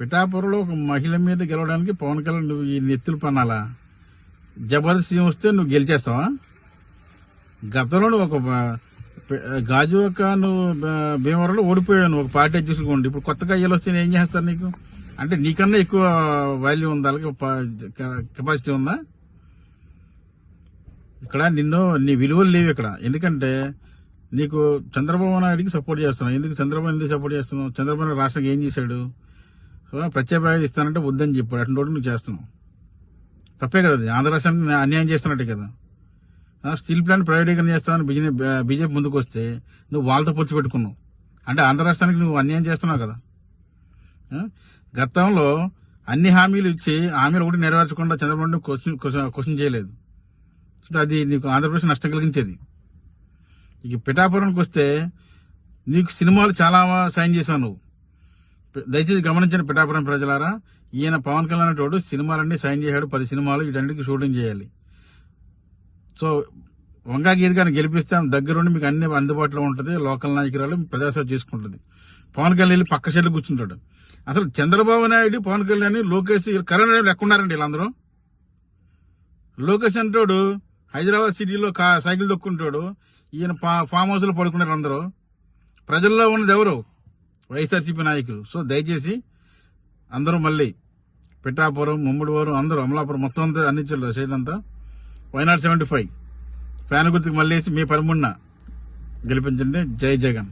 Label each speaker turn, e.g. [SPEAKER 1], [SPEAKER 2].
[SPEAKER 1] పిఠాపురంలో ఒక మహిళ మీద గెలవడానికి పవన్ కళ్యాణ్ నువ్వు ఈ నెత్తులు పన్నాలా? జబర్దస్త్ వస్తే నువ్వు గెలిచేస్తావా? గతంలో నువ్వు ఒక గాజు ఒక నువ్వు భీమవరంలో ఓడిపోయావు నువ్వు ఒక పార్టీ అధ్యక్షుడు ఇప్పుడు కొత్తగా అయ్యలు వస్తే ఏం చేస్తారు నీకు? అంటే నీకన్నా ఎక్కువ వాల్యూ ఉందా? అలాగే కెపాసిటీ ఉందా? ఇక్కడ నిన్ను నీ విలువలు లేవు ఇక్కడ. ఎందుకంటే నీకు చంద్రబాబు నాయుడికి సపోర్ట్ చేస్తున్నావు. ఎందుకు చంద్రబాబు ఎందుకు సపోర్ట్ చేస్తున్నావు? చంద్రబాబు రాష్ట్రం రాష్ట్రానికి ఏం చేశాడు? సో ప్రత్యేక ఇస్తానంటే వద్దని చెప్పాడు. అటువంటి వాడు నువ్వు చేస్తున్నావు. తప్పే కదా అది. ఆంధ్ర రాష్ట్రానికి అన్యాయం చేస్తున్నట్టే కదా. స్టీల్ ప్లాంట్ ప్రైవేటీకరణ చేస్తామని బిజినెస్ బీజేపీ ముందుకు వస్తే నువ్వు వాళ్ళతో పొత్తు పెట్టుకున్నావు. అంటే ఆంధ్ర రాష్ట్రానికి నువ్వు అన్యాయం చేస్తున్నావు కదా. గతంలో అన్ని హామీలు ఇచ్చి హామీలు ఒకటి నెరవేర్చకుండా చంద్రబాబు క్వశ్చన్ క్వశ్చన్ చేయలేదు. సో అది నీకు ఆంధ్రప్రదేశ్ నష్టం కలిగించేది. ఇక పిఠాపురానికి వస్తే నీకు సినిమాలు చాలా సైన్ చేశావు నువ్వు. దయచేసి గమనించండి పిఠాపురం ప్రజలారా. ఈయన పవన్ కళ్యాణ్ అనేటోడు సినిమాలన్నీ సైన్ చేశాడు. పది సినిమాలు వీటన్నిటికీ షూటింగ్ చేయాలి. సో వంగా గీత గారిని గెలిపిస్తే. దగ్గరుండి మీకు అన్ని అందుబాటులో ఉంటుంది. లోకల్ నాయకురాలు ప్రజాసేవ చేసుకుంటుంది. పవన్ కళ్యాణ్ వెళ్ళి పక్క షెడ్లు కూర్చుంటాడు. అసలు చంద్రబాబు నాయుడు పవన్ కళ్యాణ్ లోకేష్ కరోనా టైంలో వీళ్ళందరూ? లోకేష్ అంటాడు హైదరాబాద్ సిటీలో కా- సైకిల్ దొక్కుంటాడు ఈయన ఫామ్ హౌస్లో పడుకున్నారు అందరూ. ప్రజల్లో ఉన్నది ఎవరు? వైఎస్ఆర్సీపీ నాయకులు. సో దయచేసి అందరూ మళ్ళీ పిఠాపురం ముమ్మడివారం అందరూ అమలాపురం మొత్తం అంతా అన్ని జిల్లా సైడ్ అంతా. Why not seventy five. ఫ్యాన్ గుర్తుకు మళ్ళీ వేసి మీ పదమూడున గెలిపించండి. జై జగన్.